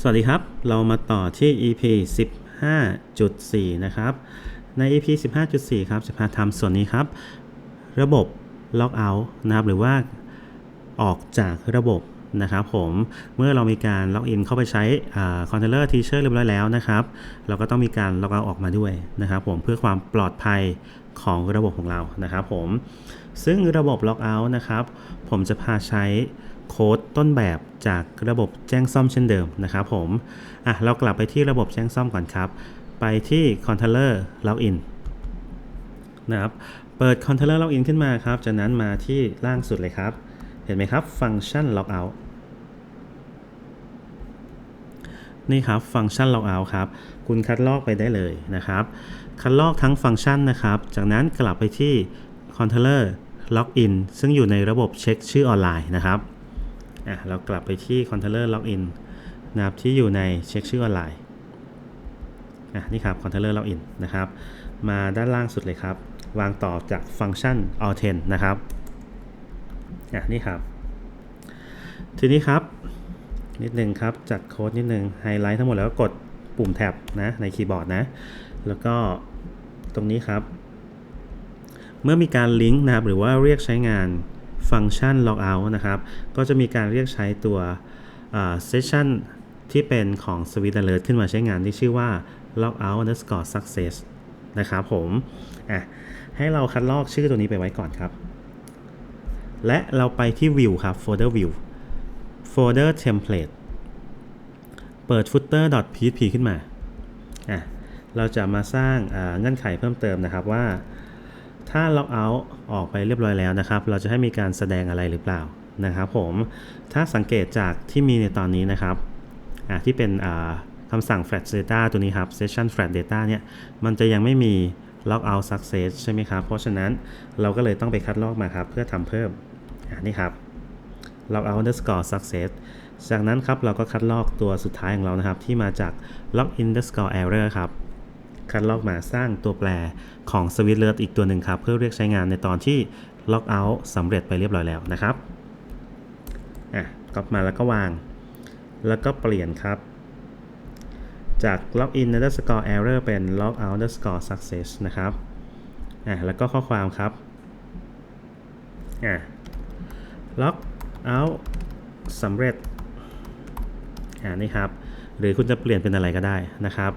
สวัสดีครับ เรามาต่อที่ EP 15.4 นะครับ ใน EP 15.4 ครับ จะพาทำส่วนนี้ครับ ระบบ Lockout นะครับ หรือว่าออกจากระบบนะครับผม เมื่อเรามีการล็อกอินเข้าไปใช้คอนเทนเนอร์ทีเชอร์เรียบร้อยแล้วนะครับ เราก็ต้องมีการล็อกเอาออกมาด้วยนะครับผม เพื่อความปลอดภัยของระบบของเรานะครับผม ซึ่งระบบ Lockout นะครับ ผมจะพาใช้ โค้ดต้นแบบจากระบบแจ้งซ่อมเช่นเดิมนะครับผมอะเรากลับไปที่ระบบแจ้งซ่อมก่อนครับ ไปที่ Controller Login นะครับเปิด Controller Login ขึ้นมาครับ จากนั้นมาที่ล่างสุดเลยครับ เห็นไหมครับฟังก์ชัน Logout นี่ครับฟังก์ชัน Logout ครับ คุณคัดลอกไปได้เลยนะครับ คัดลอกทั้งฟังก์ชันนะครับ จากนั้นกลับไปที่ Controller Login ซึ่งอยู่ในระบบเช็คชื่อออนไลน์นะครับ อะเรากลับไปที่ Controller Login นะครับที่อยู่ในเช็คชื่อออนไลน์อะนี่ครับ Controller Login นะครับ มาด้านล่างสุดเลยครับ วางต่อจากฟังก์ชัน All10 นะครับอะนี่ครับ ทีนี้ครับ นิดนึงครับ จัดโค้ดนิดนึงไฮไลท์ทั้งหมดแล้วก็กดปุ่มแท็บนะในคีย์บอร์ดนะ แล้วก็ตรงนี้ครับ เมื่อมีการลิงก์นะครับหรือว่าเรียกใช้งาน ฟังก์ชัน logout นะครับ ก็จะมีการเรียกใช้ตัว session ที่เป็นของ Swift Alert ขึ้นมาใช้งานที่ชื่อว่า logout underscore success นะครับผมอะให้เราคัดลอกชื่อตัวนี้ไปไว้ก่อนครับ และเราไปที่ view ครับ folder view folder template เปิด footer.php ขึ้นมาอะเราจะมาสร้างเงื่อนไขเพิ่มเติมนะครับว่า ถ้า log out ออกไปเรียบร้อยแล้วนะครับ เราจะให้มีการแสดงอะไรหรือเปล่านะครับผม ถ้าสังเกตจากที่มีในตอนนี้นะครับที่เป็นคำสั่ง flat data ตัวนี้ครับ session flat data เนี่ย มันจะยังไม่มี log out success ใช่ไหมครับ เพราะฉะนั้นเราก็เลยต้องไปคัดลอกมาครับ เพื่อทำเพิ่ม นี่ครับ log out underscore success จากนั้นครับเราก็คัดลอกตัวสุดท้ายของเรานะครับ ที่มาจาก log in underscore error ครับ คัดลอกมาสร้างตัวแปรของ Swift Alert อีกตัวหนึ่งครับ เพื่อเรียกใช้งานในตอนที่ log out สำเร็จไปเรียบร้อยแล้วนะครับอะก๊อปมาแล้วก็วาง แล้วก็เปลี่ยนครับ จาก login underscore error เป็น log out underscore success นะครับอะแล้วก็ข้อความครับอะ log out สำเร็จอ่านี่ครับ หรือคุณจะเปลี่ยนเป็นอะไรก็ได้นะครับ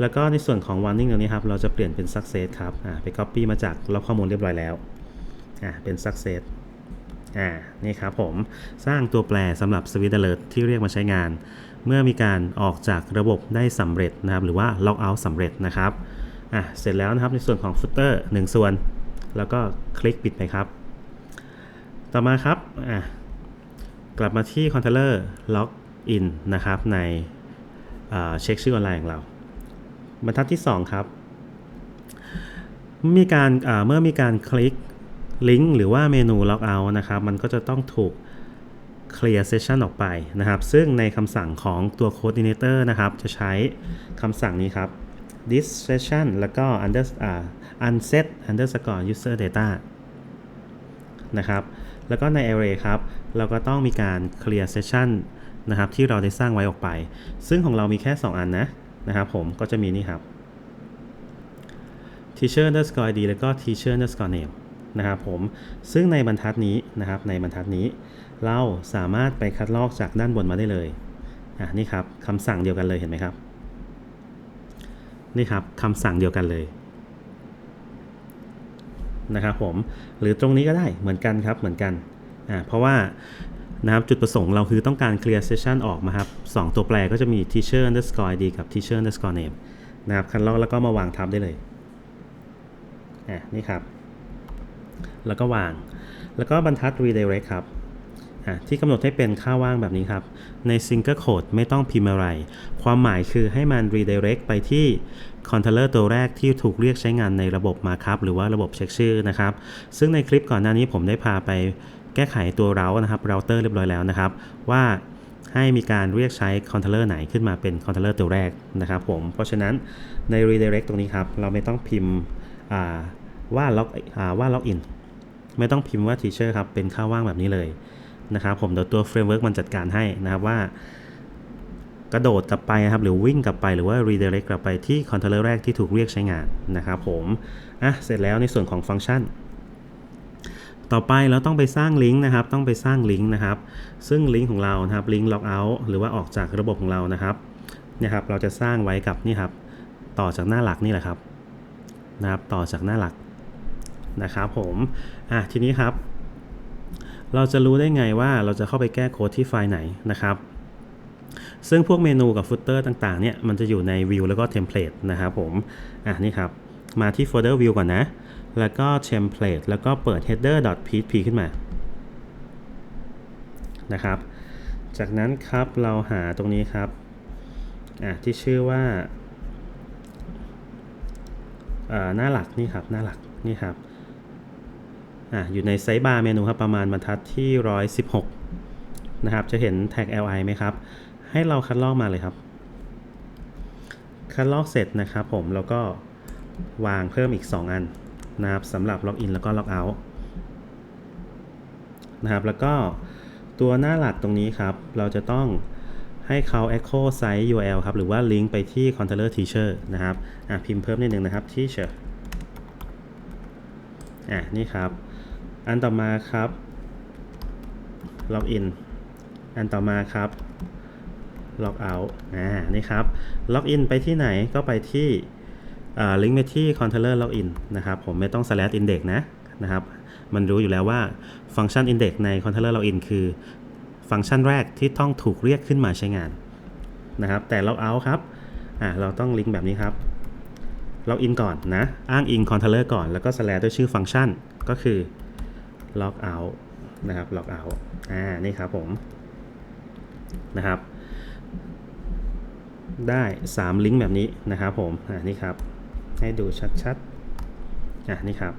แล้วก็ในส่วนของ warning ตรงนี้ครับ เราจะเปลี่ยนเป็น success ครับอ่าไป copy มาจากล็อกข้อมูลเรียบร้อยแล้วอ่าเป็น success อ่านี่ครับผมสร้างตัวแปรสำหรับ Swift Alert ที่เรียกมาใช้งาน เมื่อมีการออกจากระบบได้สำเร็จนะครับ หรือว่า log out สำเร็จนะครับอะเสร็จแล้วนะครับในส่วนของ footer 1 ส่วน แล้วก็คลิกปิดไปครับ ต่อมาครับอะกลับมาที่ controller log in นะครับในเช็คชื่อออนไลน์ของเรา บรรทัดที่ 2 ครับ มีการเมื่อมีการคลิกลิงก์หรือว่าเมนู log out นะครับ มันก็จะต้องถูก clear session ออกไปนะครับ ซึ่งในคำสั่งของตัว coordinator นะครับ จะใช้คำสั่งนี้ครับ this session แล้วก็ under unset underscore user data นะครับ แล้วก็ใน array ครับ เราก็ต้องมีการ clear session นะครับ ที่เราได้สร้างไว้ออกไป ซึ่งของเรามีแค่ 2 อันนะ นะครับผมก็จะมีนี่ครับ teacher underscore id แล้วก็ teacher underscore name นะครับผมซึ่งในบรรทัดนี้นะครับในบรรทัดนี้ เราสามารถไปคัดลอกจากด้านบนมาได้เลยอะนี่ครับคำสั่งเดียวกันเลยเห็นไหมครับ นี่ครับคำสั่งเดียวกันเลยนะครับผมหรือตรงนี้ก็ได้เหมือนกันครับเหมือนกันอ่าเพราะว่า นะครับจุดประสงค์เราคือต้องการ clear session ออกมาครับสองตัวแปรก็จะมี teacher underscore id กับ teacher underscore name นะครับคัดลอกแล้วก็มาวางทับได้เลยอะนี่ครับ แล้วก็วาง แล้วก็บรรทัด redirect ครับที่กำหนดให้เป็นค่าว่างแบบนี้ครับ ใน single code ไม่ต้องพิมพ์อะไร ความหมายคือให้มัน redirect ไปที่ controller ตัวแรกที่ถูกเรียกใช้งานในระบบ markup หรือว่าระบบเช็คชื่อนะครับ ซึ่งในคลิปก่อนหน้านี้ผมได้พาไป แก้ไขตัวเรานะครับ router เรียบร้อยแล้วนะครับ ว่าให้มีการเรียกใช้ controller ไหนขึ้นมาเป็น controller ตัวแรกนะครับผม เพราะฉะนั้นใน redirect ตรงนี้ครับ เราไม่ต้องพิมพ์ว่า log ว่า login ไม่ต้องพิมพ์ว่า teacher ครับ เป็นค่าว่างแบบนี้เลยนะครับผมเดี๋ยวตัวเฟรมเวิร์กมันจัดการให้นะครับว่ากระโดดกลับไปนะครับหรือวิ่งกลับไปหรือว่า redirect กลับไปที่คอนโทรลเลอร์แรกที่ถูกเรียกใช้งานนะครับผมอะเสร็จแล้วในส่วนของฟังก์ชัน ต่อไปเราต้องไปสร้างลิงก์นะครับ ต้องไปสร้างลิงก์นะครับ ซึ่งลิงก์ของเรานะครับ ลิงก์ล็อกเอาท์หรือว่าออกจากระบบของเรานะครับเนี่ยครับ เราจะสร้างไว้กับนี่ครับ ต่อจากหน้าหลักนี่แหละครับ นะครับ ต่อจากหน้าหลักนะครับผม อะ ทีนี้ครับ เราจะรู้ได้ไงว่าเราจะเข้าไปแก้โค้ดที่ไฟล์ไหนนะครับ ซึ่งพวกเมนูกับฟุตเตอร์ต่างๆ เนี่ย มันจะอยู่ใน View แล้วก็ Template นะครับผม อะ นี่ครับ มาที่โฟลเดอร์ View ก่อนนะ แล้วก็ Template แล้วก็เปิด header.php ขึ้นมา นะครับ จากนั้นครับเราหาตรงนี้ครับ อะที่ชื่อว่าอ่าหน้าหลักนี่ครับหน้าหลักนี่ครับอะอยู่ในไซส์บาร์เมนูครับประมาณบรรทัดที่ 116 นะครับ จะเห็นแท็ก li ไหมครับ ให้เราคัดลอกมาเลยครับ คัดลอกเสร็จนะครับผมแล้วก็วางเพิ่มอีก 2 อัน นะครับสำหรับล็อกอินแล้วก็ล็อกเอาท์นะครับแล้วก็ตัวหน้าหลักตรงนี้ครับ เราจะต้องให้เขา echo site URL ครับ หรือว่าลิงก์ไปที่ controller teacher นะครับอะพิมพ์เพิ่มนิดนึงนะครับ teacher อะนี่ครับ อันต่อมาครับล็อกอินอันต่อมาครับล็อกเอาท์อ่านี่ครับล็อกอินไปที่ไหนก็ไปที่ ลิงก์ไปที่ controller login นะครับผมไม่ต้อง slash index นะนะครับมันรู้อยู่แล้วว่าฟังก์ชัน index ใน controller login คือฟังก์ชันแรกที่ต้องถูกเรียกขึ้นมาใช้งานนะครับแต่ log out ครับเราต้องลิงก์แบบนี้ครับ log in ก่อนนะ อ้างอิง controller ก่อน แล้วก็ slash ด้วยชื่อฟังก์ชัน ก็คือ log out นะครับ log out อ่า นี่ครับผม นะครับ ได้ 3 ลิงก์แบบนี้นะครับผม อ่า นี่ครับ ให้ดูชัดๆอะนี่ครับ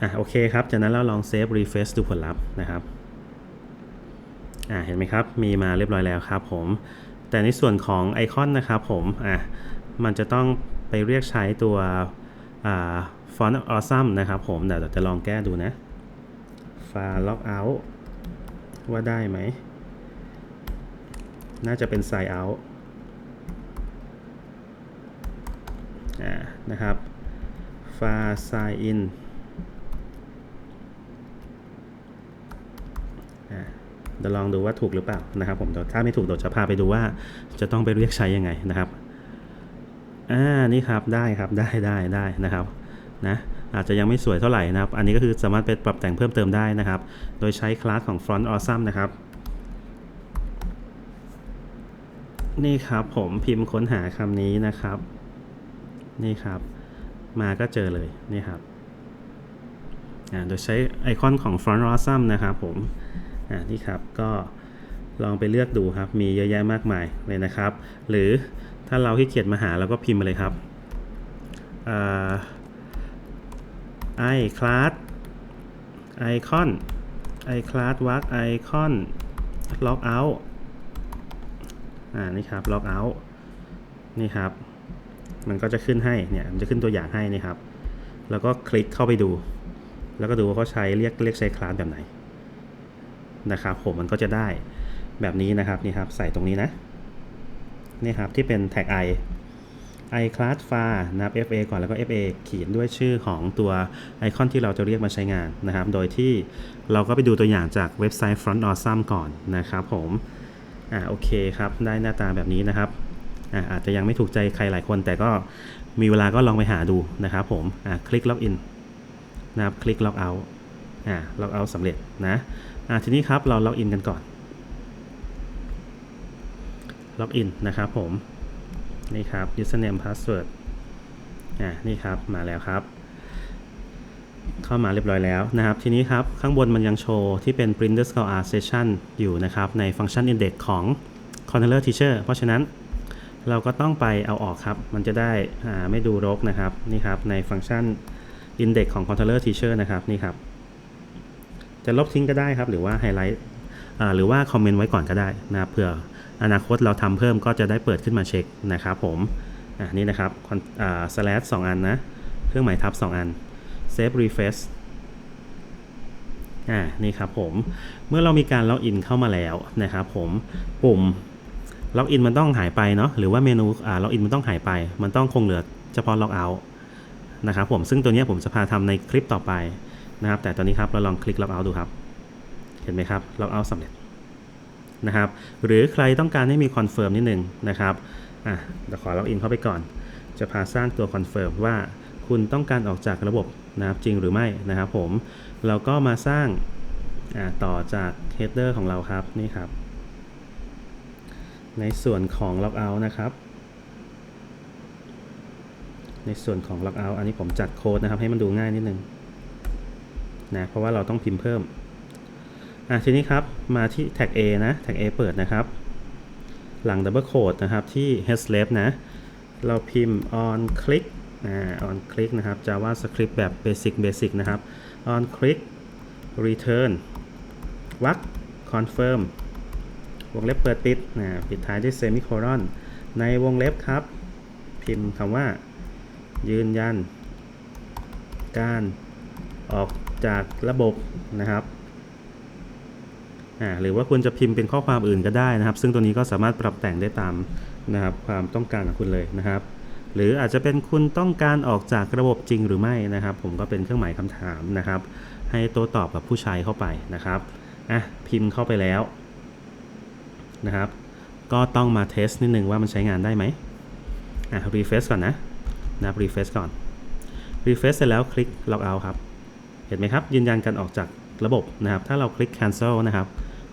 อะโอเคครับ จากนั้นเราลองเซฟรีเฟซดูผลลัพธ์นะครับอ่าเห็นไหมครับ มีมาเรียบร้อยแล้วครับผม แต่ในส่วนของไอคอนนะครับผมอะมันจะต้องไปเรียกใช้ตัวอ่าฟอนต์ออซัมนะครับผม เดี๋ยวจะลองแก้ดูนะฟาล็อกเอาท์ว่าได้ไหม น่าจะเป็น sign out อ่า นะครับ far sign in อ่าเดี๋ยวลองดูว่าถูกหรือเปล่านะครับผมถ้าไม่ถูกเดี๋ยวจะพาไปดูว่าจะต้องไปเรียกใช้ยังไงนะครับอ่านี่ครับได้ครับได้ได้ได้นะครับนะอาจจะยังไม่สวยเท่าไหร่นะครับ อันนี้ก็คือสามารถไปปรับแต่งเพิ่มเติมได้นะครับ โดยใช้คลาสของ Front Awesome นะครับ นี่ครับผมพิมพ์ค้นหาคำนี้นะครับ นี่ครับ มาก็เจอเลยนี่ครับโดยใช้ไอคอนของ Front Awesome นะครับผมนี่ครับก็ลองไปเลือกดูครับ มีเยอะแยะมากมายเลยนะครับ หรือถ้าเราขี้เกียจมาหาเราก็พิมพ์มาเลยครับไอคลาสไอคอนไอคลาสวักไอคอนล็อกเอาท์อ่านี่ครับล็อกเอาท์นี่ครับ มันก็จะขึ้นให้เนี่ยมันจะขึ้นตัวอย่างให้นี่ครับ แล้วก็คลิกเข้าไปดู แล้วก็ดูว่าเขาใช้เรียกเรียกใช้คลาสแบบไหนนะครับผมมันก็จะได้แบบนี้นะครับนี่ครับใส่ตรงนี้นะนี่ครับที่เป็นแท็ก i i class far นะครับ fa ก่อนแล้วก็ fa เขียนด้วยชื่อของตัวไอคอนที่เราจะเรียกมาใช้งานนะครับ โดยที่เราก็ไปดูตัวอย่างจากเว็บไซต์ Front Awesome ก่อนนะครับผม อ่าโอเคครับ ได้หน้าตาแบบนี้นะครับ อาจจะยังไม่ถูกใจใครหลายคน แต่ก็มีเวลาก็ลองไปหาดูนะครับผมคลิก Login นนะครับคลิก Log Out อ่า Log Out สำเร็จนะทีนี้ครับเรา Log In กันก่อน Log In นนะครับผมนี่ครับ username password อ่านี่ครับมาแล้วครับ เข้ามาเรียบร้อยแล้วนะครับ ทีนี้ครับข้างบนมันยังโชว์ที่เป็น printer score r session อยู่นะครับ ในฟังก์ชัน index ของ controller teacher เพราะฉะนั้น เราก็ต้องไปเอาออกครับ มันจะได้ไม่ดูรกนะครับนี่ครับในฟังก์ชัน index ของ controller teacher นะครับนี่ครับ จะลบทิ้งก็ได้ครับ หรือว่าไฮไลท์หรือว่าคอมเมนต์ไว้ก่อนก็ได้นะครับเผื่ออนาคตเราทำเพิ่มก็จะได้เปิดขึ้นมาเช็คนะครับผมอ่านี่นะครับอ่า slash สองอันนะเครื่องหมายทับ 2 อัน save refresh อ่านี่ครับผมเมื่อเรามีการล็อกอินเข้ามาแล้วนะครับผมปุ่ม ล็อกอินมันต้องหายไปเนาะหรือว่าเมนูอ่าล็อกอินมันต้องหายไป มันต้องคงเหลือเฉพาะล็อกเอาท์นะครับผมซึ่งตัวนี้ผมจะพาทำในคลิปต่อไปนะครับ แต่ตอนนี้ครับเราลองคลิกล็อกเอาท์ดูครับ เห็นไหมครับล็อกเอาท์สำเร็จนะครับ หรือใครต้องการให้มีคอนเฟิร์มนิดนึงนะครับอะเดี๋ยวขอล็อกอินเข้าไปก่อน จะพาสร้างตัวคอนเฟิร์มว่าคุณต้องการออกจากระบบนะครับจริงหรือไม่นะครับผมเราก็มาสร้างอ่าต่อจาก header ของเราครับนี่ครับ ในส่วนของ logout นะครับ ในส่วนของ logout อันนี้ผมจัดโค้ดนะครับ ให้มันดูง่ายนิดนึงนะเพราะว่าเราต้องพิมพ์เพิ่มอะทีนี้ครับมาที่ tag A นะ tag A เปิดนะครับ หลัง double quote นะครับที่ head slave นะ เราพิมพ์ on click อ่า on click นะครับ JavaScript แบบ basic basic นะครับ on click return วัก confirm วงเล็บเปิดปิดนะปิดท้ายด้วย semicolon ในวงเล็บครับ พิมพ์คำว่า ยืนยัน การออกจากระบบนะครับหรือว่าคุณจะพิมพ์เป็นข้อความอื่นก็ได้นะครับ ซึ่งตัวนี้ก็สามารถปรับแต่งได้ตามนะครับความต้องการของคุณเลยนะครับ หรืออาจจะเป็นคุณต้องการออกจากระบบจริงหรือไม่นะครับ ผมก็เป็นเครื่องหมายคำถามนะครับ ให้โต้ตอบกับผู้ใช้เข้าไปนะครับอะพิมพ์เข้าไปแล้ว นะครับ ก็ต้องมาเทสนิดนึงว่ามันใช้งานได้ไหมอะรีเฟซก่อนนะนะรีเฟซก่อนรีเฟซเสร็จแล้วคลิกล็อกเอาครับ เห็นไหมครับ ยืนยันการออกจากระบบนะครับ ถ้าเราคลิก cancel นะครับ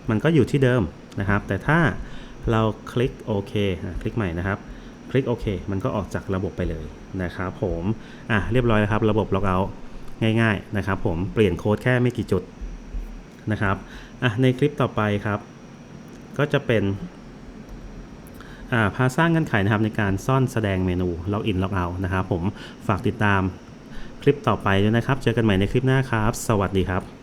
มันก็อยู่ที่เดิมนะครับ แต่ถ้าเราคลิกโอเคนะคลิกใหม่นะครับ คลิกโอเคมันก็ออกจากระบบไปเลยนะครับผมอะเรียบร้อยแล้วครับระบบล็อกเอาง่ายๆนะครับผมเปลี่ยนโค้ดแค่ไม่กี่จุดนะครับอะในคลิปต่อไปครับ ก็จะเป็นาพาสร้างเงื่อนไขนะครับในการซ่อนแสดงเมนูล็อกอินล็อกเอานะครับผมฝากติดตามคลิปต่อไปด้วยนะครับ เจอกันใหม่ในคลิปหน้าครับ สวัสดีครับ